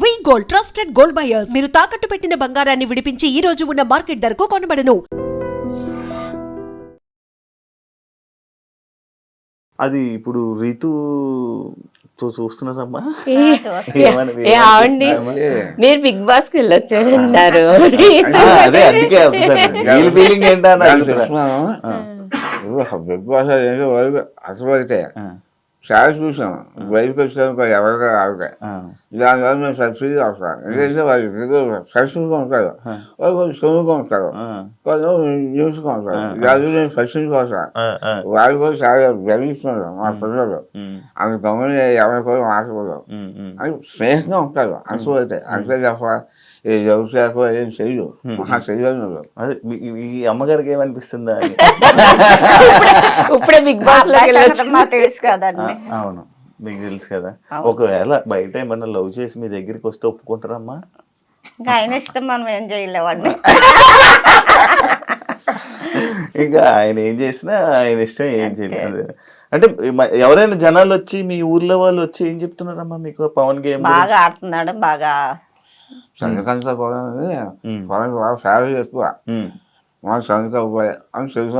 We gold trusted gold buyers మీరు తాకట్టు పెట్టిన బంగారాన్ని విడిపించి ఈ రోజు ఉన్న మార్కెట్ ధరకు కొనబడను. అది ఇప్పుడు రీతు చూస్తున్నారమ్మా? మీరు బిగ్ బాస్కి వెళ్ళొచ్చారన్నారు అదే అందుకే ఒకసారి. ఫీలింగ్. బిగ్ బాస్ అసలు చాలా చూసాం బయటకు వచ్చాక ఎవరిగా ఆవిడ దానివల్ల మేము సబ్సిడీ అవసరం ఎందుకంటే వాళ్ళు సక్సెస్గా ఉంటారు వాళ్ళు కొంచెం సొమ్ముగా ఉంటారు కొంచెం న్యూస్గా ఉంటారు దాని నేను సక్సెస్ కోసం వాళ్ళు కూడా చాలా గర్విస్తున్నారు మా పిల్లలు అంత గమని ఎవరి కూడా ఉమ్. అని స్నేహంగా ఉంటారు అంటూ అయితే అంతే తప్ప వ్యవసాయం ఏం చెయ్యు? మహా చెయ్యను అదే మీ- ఈ అమ్మగారికి ఏమనిపిస్తుందా ఇప్పుడే బిగ్ బాస్ తెలుసు కదండి. అవును. మీకు తెలుసు కదా. ఒకవేళ బయట ఏమన్నా లవ్ చేసి మీ దగ్గరికి వస్తే ఒప్పుకుంటారమ్మా? ఇంకా ఆయన ఇష్టం మనం ఏం చేయలేవండి ఇంకా ఆయన ఏం చేసినా ఆయన ఇష్టం ఏం చేయలేదు అంటే ఎవరైనా జనాలు వచ్చి మీ ఊర్లో వాళ్ళు వచ్చి ఏం చెప్తున్నారమ్మా మీకు? పవన్ గేమ్ బాగా ఆడుతున్నాడు బాగా సంగతంతా కూడా. పొలం బాగా ఫ్యామిలీ ఎక్కువ మా సంగత అబ్బాయి అని తెలిసిన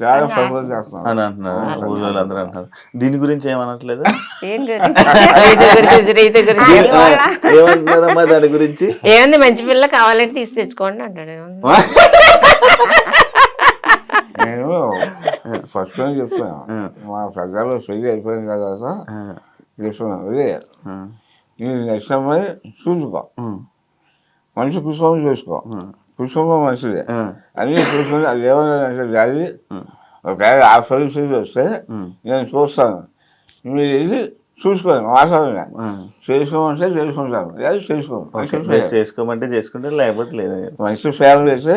చాలా సపోర్ట్ చేస్తున్నాం అని అంటున్నారు. ఊళ్ళో అందరూ అంటున్నారు. దీని గురించి ఏమనట్లేదు? ఏమంటున్నారమ్మా దాని గురించి? ఏముంది మంచి పిల్ల కావాలంటే తీసి తెచ్చుకోండి అంటాడు. నేను ఫస్ట్ టైం చెప్తాను మా పెద్దలు పెళ్ళి అయిపోయిన తర్వాత చెప్తున్నాను అదే నేను నెక్స్ట్ అమ్మాయి చూసుకో. మంచి కుటుంబం చేసుకో. కుటుంబం మంచిదే. అన్నీ చూసుకొని అది ఏమన్నా ఉమ్, ఒకవేళ ఆ పరిస్థితి వస్తే నేను చూస్తాను. మీరు ఇది చూసుకోండి మాట్లాడండి ఆ. చేసుకోమంటే చేసుకుంటాను లేదా మీరు చేసుకోమంటే చేసుకుంటే లేకపోతే లేదు. మంచి ఫ్యామిలీ అయితే.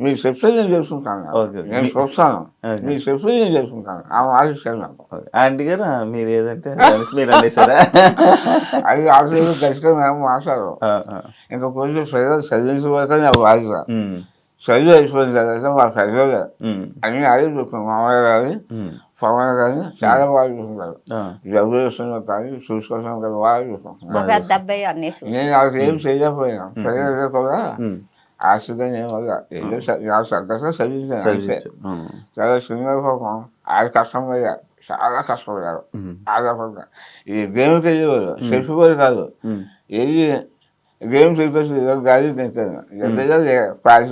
మీకు చెప్తే నేను చేసుకుంటాను. నేను చూస్తాను. మీకు చెప్తే నేను చేసుకుంటాను. ఆ ఓకే. ఆంటీ గారు మీరు ఏదంటే మీరు అనేసారా అది ఆటలు ఖచ్చితంగా మేము ఆ. ఇంకా కొంచెం చదివి చదివించబోతే నాకు బాధ్యత చదువు అయిపోయిన తర్వాత మా పెద్దలు ఉమ్, అన్ని అదే చూస్తాం మామయ్య కానీ పవన్ కానీ చాలా బాగా చూసుకుంటారు ఆ, జబ్బు చేస్తున్నారు కానీ చూసుకోవడం కదా బాగా చూస్తాం నేను నాకు ఏం చేయలేకపోయినా ప్రజలు కూడా. ఆశగా నేను వల్ల ఏదో చదివించాను అంతే చాలా చిన్న పాపం ఆడ కష్టమయ్యా చాలా కష్టపడ్డారు ఈ గేమ్కి వెళ్ళేవారు చెప్పుకోరు కాదు ఏది గేమ్ చెప్పేసి గాలి తింటాను ఎంత పాస్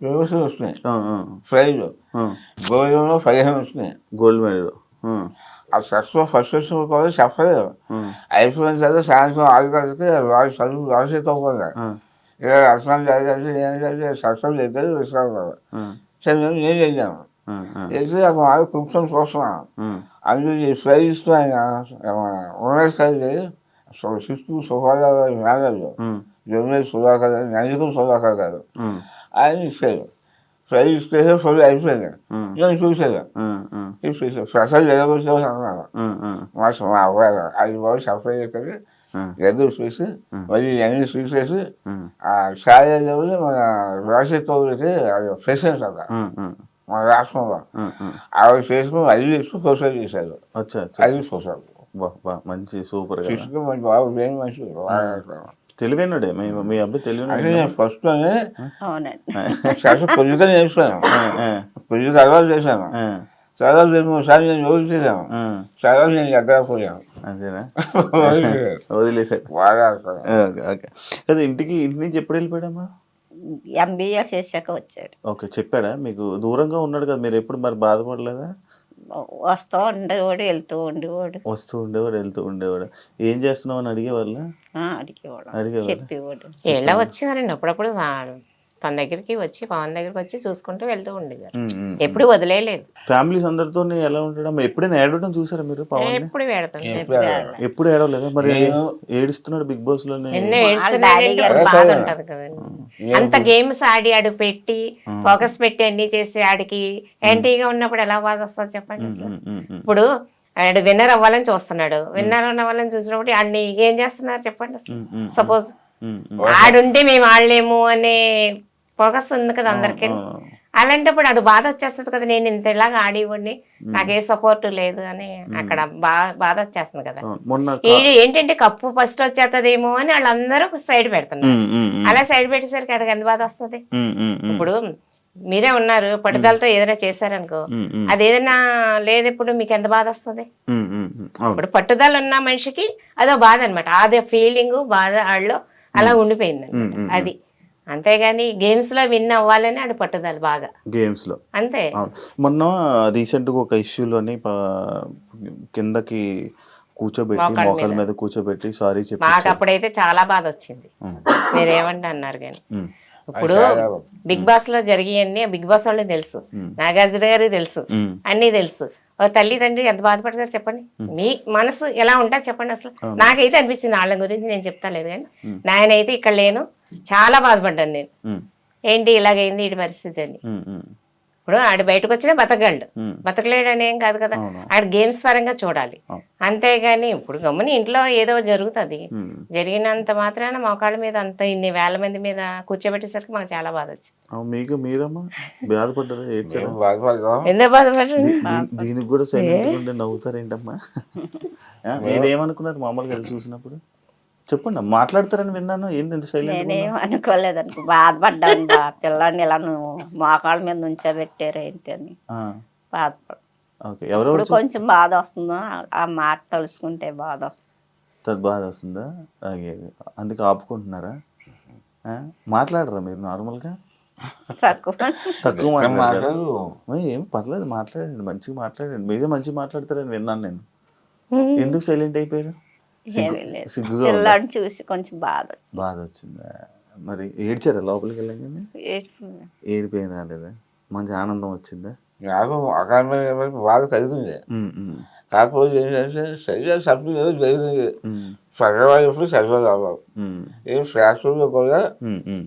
ఫేమస్ వస్తున్నాయి ఆ, ఆ, ప్రైజ్ ఆ. గోల్డ్లో పదిహేను వస్తున్నాయి గోల్డ్ మెడల్ ఉమ్, ఆ ఫస్ట్ ఫస్ట్ వచ్చిన కూడా చెప్పలేదు ఉమ్, అయిపోయిన తర్వాత సాయంత్రం ఆరు గంటలకి వాళ్ళు చదువు రాసేతో పోలే ఆ, ఇక అర్థం జరిగింది ఏం జరిగింది సక్సెస్ అయితే విశ్రాంతి ఆ, సరే నేను ఏం చేశాను ఆ, ఆ, చేసి ఒక వాళ్ళు కూర్చొని చూస్తున్నాను ఉమ్, అందులో ఈ ప్రైజ్ ఇస్తూ ఆయన ఉమేష్ సిక్స్తు సుఖాలు మేనేజర్ జర్నలిస్ట్ సుధాకర్ గారు నందికం సుధాకర్ గారు ఆయన ఇచ్చారు. ప్రైజ్ ఇస్తే ఫుల్ అయిపోయింది. నేను చూసాను స్పెషల్ జరగవచ్చు అన్నాను. మా. మా. గారు. అది బాగా సఫర్ చెప్పి ఉమ్, ఎదురు చూసి మళ్ళీ అన్ని చూసేసి ఆ ఛాయ లెవెల్ మన రాజశేఖర్ కౌరికి అది ప్రెసిడెంట్ అక్కడ మన రాష్ట్రంలో. ఆవిడ చేసుకుని అది తీసుకుని ప్రొసెస్ చేశారు. అది బా మంచి సూపర్ తీసుకుని మంచి బాగా వేడి మంచి తెలివైనడే. మీ మీ అబ్బాయి తెలివైన నేను ఫస్ట్ కొద్దిగా నేర్చుకున్నాను కొద్దిగా అలవాటు చేశాను. చాలా రెండు మూడు సార్లు నేను రోజు చేశాను. చాలా నేను ఎక్కడ పోయాను. అంతేనా? వదిలేసారు. బాగా ఓకే అదే ఇంటికి ఇంటి నుంచి ఎప్పుడు వెళ్ళిపోయాడమ్మా? ఎంబీఏ చేశాక వచ్చాడు. ఓకే చెప్పాడా? మీకు దూరంగా ఉన్నాడు కదా మీరు ఎప్పుడు మరి బాధపడలేదా? వస్తూ ఉండేవాడు వెళ్తూ ఉండేవాడు. వస్తూ ఉండేవాడు వెళ్తూ ఉండేవాడు. ఏం చేస్తున్నావు అని అడిగేవాళ్ళ? ఆ, అడిగేవాడు అడిగేవాడు. చెప్పేవాడు. ఎలా వచ్చేవారండి అప్పుడప్పుడు ఆ తన దగ్గరికి వచ్చి పవన్ దగ్గరికి వచ్చి చూసుకుంటూ వెళ్తూ ఉండేవారు. ఎప్పుడు వదిలేయలేదు. ఫ్యామిలీస్ అందరితో ఎలా ఉంటాడమ్మా ఎప్పుడైనా ఏడవడం చూసారా మీరు పవన్ ఎప్పుడు ఎప్పుడు ఏడవలేదా? మరి ఏడుస్తున్నాడు బిగ్ బాస్ ఒక బాధ ఉంటది కదండి. అంత గేమ్స్ ఆడి ఆడు పెట్టి ఫోకస్ పెట్టి అన్ని చేసి ఆడికి యాంటీగా ఉన్నప్పుడు ఎలా బాధ వస్తుంది చెప్పండి. ఇప్పుడు ఆడు విన్నర్ అవ్వాలని చూస్తున్నాడు. విన్నర్ అవ్వాలని చూసినప్పుడు అన్ని ఏం చేస్తున్నారు చెప్పండి సపోజ్. ఆడుంటే మేము ఆడలేము అనే ఫోకస్ ఉంది కదా అందరికి. అలాంటప్పుడు అది బాధ వచ్చేస్తుంది కదా నేను ఇంత ఇలాగా ఆడివ్వండి నాకు ఏ సపోర్ట్ లేదు అని అక్కడ బా బాధ వచ్చేస్తుంది కదా. ఈడు ఏంటంటే కప్పు ఫస్ట్ వచ్చేస్తుందేమో అని వాళ్ళందరూ సైడ్ పెడుతున్నారు. అలా సైడ్ పెట్టేసరికి అక్కడికి ఎంత బాధ వస్తుంది? ఇప్పుడు మీరే ఉన్నారు పట్టుదలతో ఏదైనా చేశారనుకో అది ఏదైనా లేదు ఇప్పుడు మీకు ఎంత బాధ వస్తుంది? ఇప్పుడు పట్టుదల ఉన్న మనిషికి అదో బాధ అనమాట అదే ఫీలింగ్ బాధ వాళ్ళు అలా ఉండిపోయింది అది. అంతేగాని గేమ్స్లో విన్ అవ్వాలని ఆడు పట్టుదల బాగా. గేమ్స్లో. అంతే. అవును. మొన్న రీసెంట్గా ఒక ఇష్యూలోని కిందకి కూర్చోబెట్టి మోకాల మీద. కూర్చోబెట్టి సారీ మాకు చెప్పి అప్పుడైతే చాలా బాధ వచ్చింది మీరేమంటే అన్నారు కానీ ఇప్పుడు బిగ్ బాస్లో జరిగాయన్నీ బిగ్ బాస్ వాళ్ళకి తెలుసు. నాగార్జున గారికి తెలుసు. అన్నీ తెలుసు. తల్లి తండ్రి ఎంత బాధపడతారు చెప్పండి? మీ మనసు ఎలా ఉంటుంది చెప్పండి అసలు. నాకైతే అనిపించింది వాళ్ళ గురించి నేను చెప్తా లేదు కానీ నాయనైతే ఇక్కడ లేను. చాలా బాధపడ్డాను నేను. ఏంటి ఇలాగైంది ఈ పరిస్థితి అని. ఇప్పుడు ఆడు బయటకు వచ్చినా బతకగలడు. బతకలేడని ఏం కాదు కదా. ఆడు గేమ్స్ పరంగా చూడాలి. అంతేగాని ఇప్పుడు గమ్ముని ఇంట్లో ఏదో జరుగుతుంది. జరిగినంత మాత్రాన మోకాళ్ళ మీద అంత ఇన్ని వేల మంది మీద కూర్చోబెట్టేసరికి మాకు చాలా బాధ వచ్చింది మీకు మీరమ్మా? బాధపడ్డారా? ఎందుకు దీనికి కూడా సైలెంట్ నవ్వుతారేంటమ్మా? మీరేమనుకున్నారు మామూలుగా చూసినప్పుడు? చెప్పండి మాట్లాడతారని విన్నాను. ఏంటి ఇంత సైలెంట్ నేనేం అనుకోలేదు అనుకో బాధపడ్డాను బా. పిల్లాడిని ఇలా నువ్వు మోకాళ్ళ మీద నుంచోబెట్టారు ఏంటి అని. బాధపడ ఓకే ఎవరెవరు ఇప్పుడు కొంచెం బాధ వస్తుందో ఆ- ఆ మాట తలుసుకుంటే బాధ వస్తుంది. చూస్తారు బాధ వస్తుందా? అలాగే అందుకే ఆపుకుంటున్నారా? ఆ? మాట్లాడరా మీరు నార్మల్గా? తక్కువ. తక్కువ మాట్లాడతారు మాట్లాడు. ఏం పర్లేదు మాట్లాడండి మంచిగా మాట్లాడండి. మీరే మంచిగా మాట్లాడతారని విన్నాను నేను. ఎందుకు సైలెంట్ అయిపోయారు? చూసి కొంచెం బాధ బాధ వచ్చిందా మరి ఏడ్చారా లోపలికి వెళ్ళగానే. ఏడిపోయిన రాలేదా? మంచి ఆనందం వచ్చిందా? నాకు అకాడమీ బాధ కలిగింది. కాకపోతే ఏంటంటే సరిగా సభ్యులు ఏదో జరిగింది. సగవాళ్ళు ఎప్పుడు ఉమ్, ఈ ఫ్యాక్టరీలో కూడా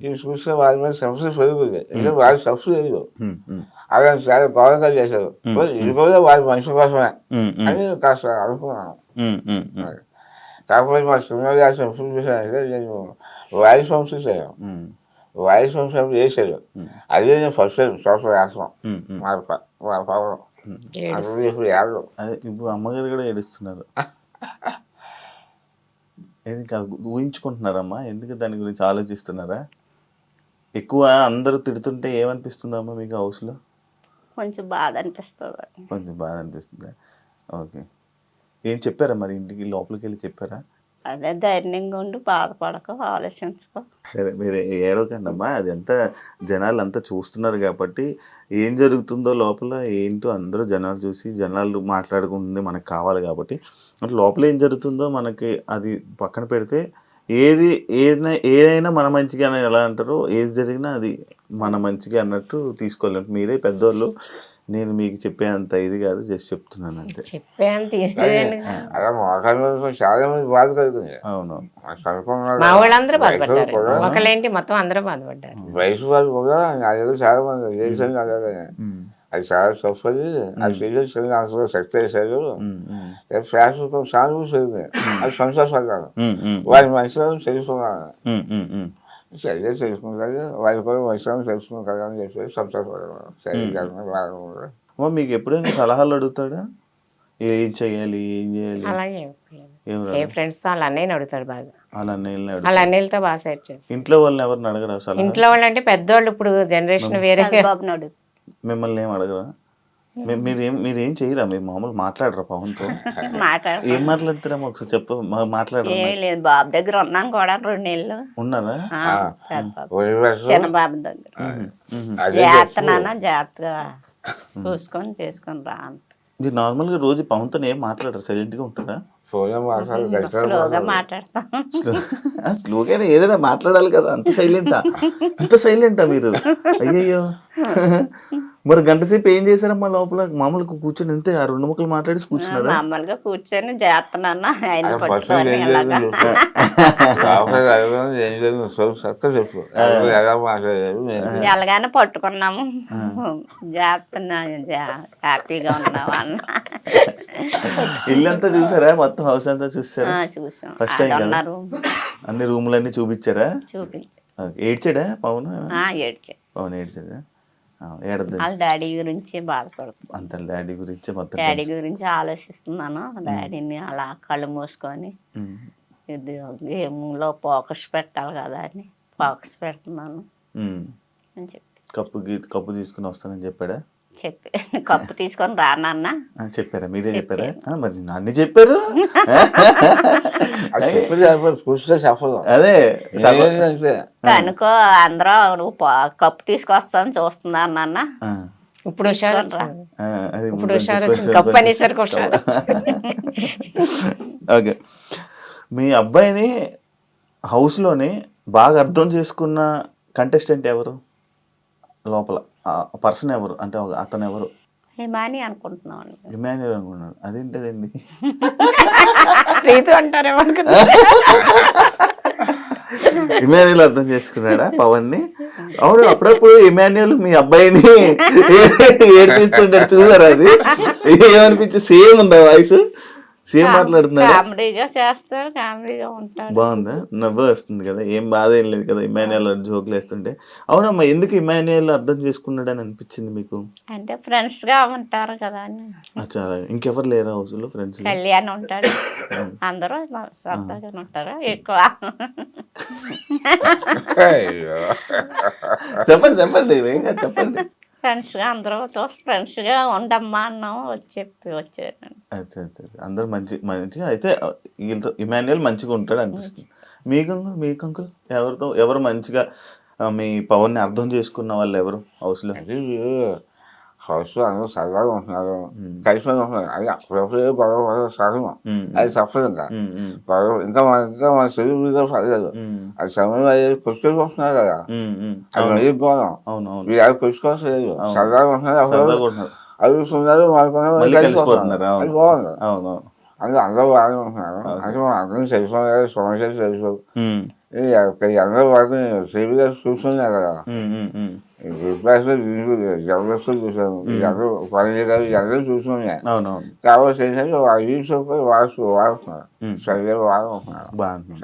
ఇవి చూస్తే వాళ్ళ మీద సమస్య పెరుగుతుంది ఎందుకంటే సబ్సిడీ లేదు. అలా చాలా గౌరవంగా చేశారు. ఇది కూడా వాళ్ళ మనిషి కోసమే అని కాస్త అనుకున్నాను. కాకపోతే మా సినిమా రాసిన ఎప్పుడు చూసానంటే నేను వాయిస్ చేశాను. ఉమ్, వాయిస్ వంశం చేశాడు అదే నేను ఫస్ట్ టైం సోషల్ ఉమ్. మా ప- మా పవన్ అప్పుడు ఇప్పుడు అదే ఇప్పుడు అమ్మగారు కూడా ఏడుస్తున్నారు. ఏది ఊహించుకుంటున్నారమ్మా? ఎందుకు దాని గురించి ఆలోచిస్తున్నారా? ఎక్కువ అందరూ తిడుతుంటే ఏమనిపిస్తుందమ్మా మీకు హౌస్లో? కొంచెం బాధ అనిపిస్తుంది. కొంచెం బాధ అనిపిస్తుందా? ఓకే. ఏం చెప్పారా మరి ఇంటికి లోపలికి వెళ్ళి చెప్పారా? అదే ధైర్యంగా ఉండి బాధపడక ఆలోచించుకో. సరే మీరు ఏడవకండి అమ్మా అది అంతా జనాలు అంతా చూస్తున్నారు కాబట్టి ఏం జరుగుతుందో లోపల ఏంటో అందరూ జనాలు చూసి జనాలు మాట్లాడుకుంటుంది మనకు కావాలి కాబట్టి. అంటే లోపల ఏం జరుగుతుందో మనకి అది పక్కన పెడితే ఏది ఏదైనా ఏదైనా మన మంచిగా ఎలా అంటారో ఏది జరిగినా అది మన మంచిగా అన్నట్టు తీసుకోలేము మీరే పెద్దోళ్ళు నేను మీకు చెప్పేంత ఇది కాదు జస్ట్ చెప్తున్నాను అంతే. చెప్పేంత? అలా మోకాళ్ళ చాలా మంది బాధ కలుగుతుంది అవును. మా చదువుకున్న మా వాళ్ళందరూ వయసు బాధపడ్డారు. కూడా ఒకళ్ళేంటి మొత్తం అందరూ బాధపడ్డారు. వయసు వాళ్ళు కూడా అదే చాలా మంది అది చాలా చిన్న అంతలో శక్తి వేశారు అది వారి తెలుసుకున్నాను. సరిగ్గా తెలుసుకుంటారు వారి కూడా మంచితనం తెలుసుకుంటారు అని చెప్పి సంతోషపడ్డాను సరిగ్గా బాగా అమ్మ మీకు ఎప్పుడైనా సలహాలు అడుగుతాడా? ఏం చేయాలి ఏం చేయాలి? అలాగే. ఏం. ఫ్రెండ్స్తో వాళ్ళ అన్నయ్యని అడుగుతాడు బాగా. వాళ్ళ అన్నయ్యని వాళ్ళ అన్నయ్యలతో బాగా సెట్ చేసి ఇంట్లో వాళ్ళని ఎవరిని అడగరా సలహా? ఇంట్లో వాళ్ళు అంటే పెద్దోళ్ళు ఇప్పుడు జనరేషన్ వేరే. మిమ్మల్ని ఏం అడగరా? మీరు మీరు ఏం చేయరా మీరు మామూలు మాట్లాడరా పవన్తో మాట్లాడ ఏం మాట్లాడతారమ్మా ఒకసారి చెప్పు. మాట్లాడరా లేదు బాబు దగ్గర ఉన్నాం కూడా రెండు నెలలు. ఉన్నారా? చిన్న బాబు దగ్గర. మ్మ్. అదే జాగ్రత్త నాన్న జాగ్రత్తగా చూసుకొని చేసుకొని రా. మీరు నార్మల్గా రోజు పవన్తో ఏం మాట్లాడరు? సైలెంట్గా ఉంటారా? ఫోన్ మాట్లాడి స్లోగా మాట్లాడతాం. స్లోగా ఏదైనా మాట్లాడాలి కదా అంత సైలెంటా? అంత సైలెంటా మీరు? అయ్యయ్యో. మరి గంట సేపు ఏం చేశారమ్మా లోపల? మామూలుగా కూర్చొని అంతే ఆ రెండు ముక్కలు మాట్లాడి కూర్చున్నారా? మామూలుగా కూర్చొని జాగ్రత్త నాన్న ఆయన ఫస్ట్ ఎలాగానే పట్టుకున్నాము. జా- హ్యాపీగా ఉన్నావా అన్న. ఇల్లంతా చూసారా? మొత్తం హౌస్ అంతా ఆ, చూసారా చూసాం time ఆడ కదా? అన్ని రూములన్నీ చూపించారా? చూపి. ఏడ్చాడా పవన్? ఆ, ఏడ్చే. పవన్ ఏడ్చాడా? వాళ్ళ డాడీ గురించి బాధపడుతుంది అంత డాడీ గురించి మొత్తం డాడీ గురించి ఆలోచిస్తున్నాను. డాడీని అలా కళ్ళు మూసుకొని. ఇది గేమ్లో ఫోకస్ పెట్టాలి కదా అని ఫోకస్ పెడుతున్నాను. అని చెప్పి. కప్పు కప్పు తీసుకుని వస్తానని చెప్పాడా? చెప్పి కప్పు తీసుకొని రానన్నా ఆ, చెప్పారా? మీరే చెప్పారా? మరి అన్ని చెప్పారు? అది. అనుకో అందరూ నువ్వు కప్పు తీసుకొస్తాను చూస్తున్నాను నాన్న. ఇప్పుడు ఇప్పుడు కప్పు అనేసరికి ఓకే. మీ అబ్బాయిని హౌస్లోని బాగా అర్థం చేసుకున్న కంటెస్టెంట్ ఎవరు? లోపల. పర్సన్ ఎవరు? అంటే ఒక అతను ఎవరు? హిమాని అనుకుంటున్నాను ఇమాన్యుల్ అనుకున్నాడు అదేంటదండి? రీతు అంటారేమో. ఇమాన్యుల్ అర్థం చేసుకున్నాడా పవన్ని అవును అప్పుడప్పుడు ఇమాన్యుల్ మీ అబ్బాయిని ఏడిపిస్తుంటాడు చూసారా అది? ఏమనిపించి సేమ్ ఉందా వాయిస్? సేమ్ మాట్లాడుతున్నాడా? కామెడీగా చేస్తాడు కామెడీగా ఉంటాడు. బాగుందా? నవ్వు వస్తుంది కదా ఏం బాధ ఏం లేదు కదా ఇమాన్యుల్ జోకులు వేస్తుంటే. అవునమ్మా ఎందుకు ఇమాన్యుల్ అర్థం చేసుకున్నాడు అని అనిపించింది మీకు? అంటే ఫ్రెండ్స్గా ఉంటారు కదా అని. అచ్చా ఇంకెవరు లేరా హౌస్లో ఫ్రెండ్స్ కళ్యాణ్ ఉంటాడు. అందరూ సరదాగా ఉంటారు ఎక్కువ. చెప్పండి చెప్పండి చెప్పండి. ఫ్రెండ్స్గా అందరూ ఫ్రెండ్స్గా ఉండమ్మా అన్నాం వచ్చి చెప్పి వచ్చాను అచ్చా అచ్చా అందరు మంచి మంచిగా అయితే వీళ్ళతో ఇమాన్యుయల్ మంచిగా ఉంటాడు అనిపిస్తుంది. మీకు అంకుల్ మీకు అంకుల్ ఎవరితో ఎవరు మంచిగా మీ పవన్ని అర్థం చేసుకున్న వాళ్ళు ఎవరు హౌస్ అందరూ సరదాగా ఉంటున్నారు. కలిసి ఉంటున్నారు అది అప్పుడప్పుడు గొడవ పడడం సహజం అది తప్పదు ఇంకా గొడవ ఇంకా మన ఇంకా మన తెలుగు మీద పడలేదు అది సమయం అయ్యేది కొట్టుకొస్తున్నారు కదా. అది మరీ వీళ్ళు. సరదాగా ఉంటున్నారు అప్పుడు అడుగుతున్నారు మనకున్నారు మళ్ళీ కలిసిపోతున్నారు కలిసిపోతున్నారు, అది అవును. బాగుంది అవును అవును అందరూ బాగానే ఉంటున్నారు. అంటే మనం అందరం తెలుసుకోవాలి సమస్యలు తెలుసు ఉమ్, ఇది అక్కడ అందరూ వాటిని టీవీలో చూస్తున్నారు కదా ఉమ్, ఉమ్, ఉమ్. బిగ్ బాస్లో జబర్దస్త్ చూసాను అందరూ పని గారు అందరూ అవును కాబట్టి ఏంటంటే ఆ యూట్యూబ్ వాడుతూ వాడుతున్నారు. వాడుకుంటున్నారు.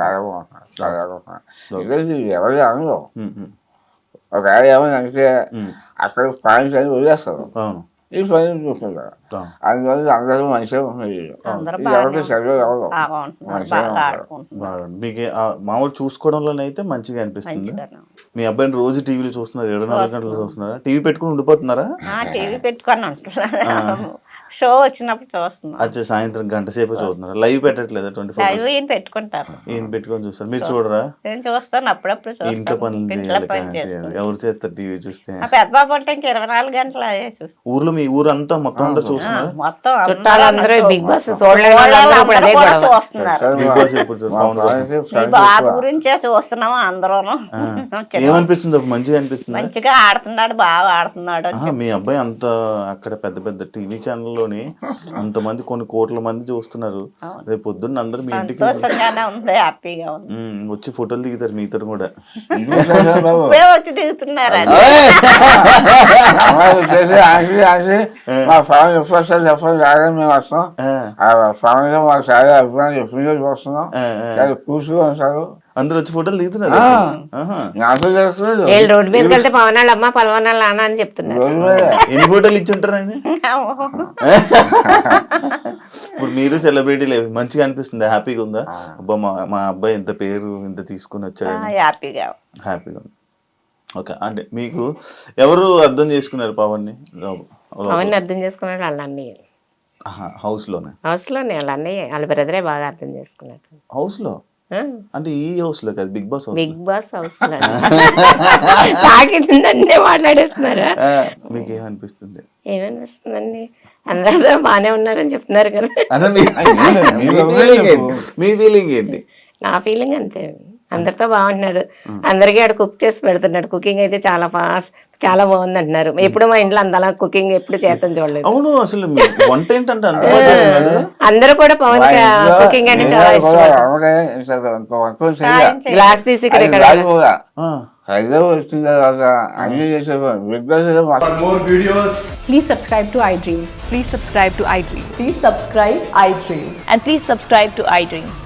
చాలా బాగుంటున్నారు. ఎవరి ఏమైనా అంటే ఉమ్. అక్కడ పాయింట్స్ అని వదిలేస్తారు. ఈ పని. అందువల్ల అందరూ మంచిగా ఎవరు ఉంటున్నారు. ఆడుకుంటున్నారు బాగుంది మీకు మామూలు చూసుకోవడంలోనైతే మంచిగా అనిపిస్తుంది. మీ అబ్బాయిని రోజు టీవీలో చూస్తున్నారు? ఇరవై నాలుగు గంటలు చూస్తున్నారా? టీవీ పెట్టుకుని ఉండిపోతున్నారా? టీవీ పెట్టుకొని ఉంటున్నారు షో వచ్చినప్పుడు చూస్తున్నాం. వచ్చే సాయంత్రం గంట సేపు చూస్తున్నారా. లైవ్ పెట్టట్లేదా ట్వంటీ ఫోర్ లైవ్ ఈయన పెట్టుకుంటారు. ఈయన పెట్టుకొని చూస్తారు. మీరు చూడరా? నేను చూస్తాను అప్పుడప్పుడు ఇంట్లో పనులు చేయాలి పని చేయాలి. చేస్తాను ఎవరు చేస్తారు టీవీ చూస్తే? పెద్ద బాబు అంటే ఇంక ఇరవై నాలుగు గంటలు అదే చూస్తాను. ఊర్లో మీ ఊరంతా మొత్తం అందరు చూస్తున్నారా? మొత్తం అందరూ చుట్టాలందరూ అందరూ బిగ్ బాస్. చూస్తున్నారు బాబు. గురించే చూస్తున్నాము చిన్న- ఏమనిపిస్తుంది అప్పుడు? మంచిగా అనిపిస్తుంది? మంచిగా ఆడుతున్నాడు బాగా ఆడుతున్నాడు. మీ అబ్బాయి అంత అక్కడ పెద్ద పెద్ద టీవీ ఛానల్లోని అంతమంది కొన్ని కోట్ల మంది చూస్తున్నారు. రేపు పొద్దున్న అందరు మీ ఇంటికి హ్యాపీగా వచ్చి ఫోటోలు దిగుతారు మీతో కూడా. వచ్చి దిగుతున్నారు మా ఫ్యామిలీ ఎప్పుడు వస్తారు చెప్పండి రాగానే మేము వస్తాం. ఆ, ఫ్యామిలీలో మాకు చాలా అభిప్రాయం ఎప్పుడు చూస్తున్నాం. కూర్చుని ఉంటారు అందరు వచ్చి ఫోటోలు దిగుతున్నారు. వీళ్ళు రోడ్డు మీదకి వెళ్తే అమ్మ నాన్న అని చెప్తున్నారు. రోజు మీద. ఎన్ని ఫోటోలు ఇచ్చి ఉంటారండి ఇప్పుడు మీరు సెలబ్రిటీ లేదు మంచిగా అనిపిస్తుంది హ్యాపీగా ఉందా? అబ్బా మా మా అబ్బాయి ఇంత పేరు ఇంత తీసుకుని ఆ, వచ్చాడని హ్యాపీగా. హ్యాపీగా ఉంది. ఓకే అంటే మీకు ఎవరు అర్థం చేసుకున్నారు పవన్ని? పవన్ అర్థం చేసుకున్నాడు వాళ్ళ అన్నయ్య. లోనే హౌస్లోనే వాళ్ళ అన్నయ్య వాళ్ళ బ్రదరే బాగా అర్థం చేసుకున్నాడు. హౌస్లో అంటే ఈ హౌస్లో కాదు Bigg Boss house Bigg Boss house నన్నే మాట్లాడేస్తున్నారా? మీకు ఏమనిపిస్తుంది ఏమనిపిస్తుందండి? అందరూ బాగానే ఉన్నారని చెప్తున్నారు కదా? మీ ఫీలింగ్ ఏంటి? నా ఫీలింగ్ అంతే అందరితో బాగుంటున్నాడు అందరికీ ఆడ కుక్ చేసి పెడుతున్నాడు కుకింగ్ అయితే చాలా ఫాస్ట్ చాలా బాగుంది అంటున్నారు ఎప్పుడు మా ఇంట్లో అంతలా కుకింగ్ ఎప్పుడు చేతం చూడలేదు అవును అసలు వంట ఏంటంటే అంత? అందరూ కూడా పవన్ కుకింగ్ అంటే చాలా ఇష్టం. గ్లాస్ తీసి ఇక్కడ ఇక్కడ Please subscribe to iDream. Please subscribe to iDream. Please subscribe iDream. And please subscribe to iDream.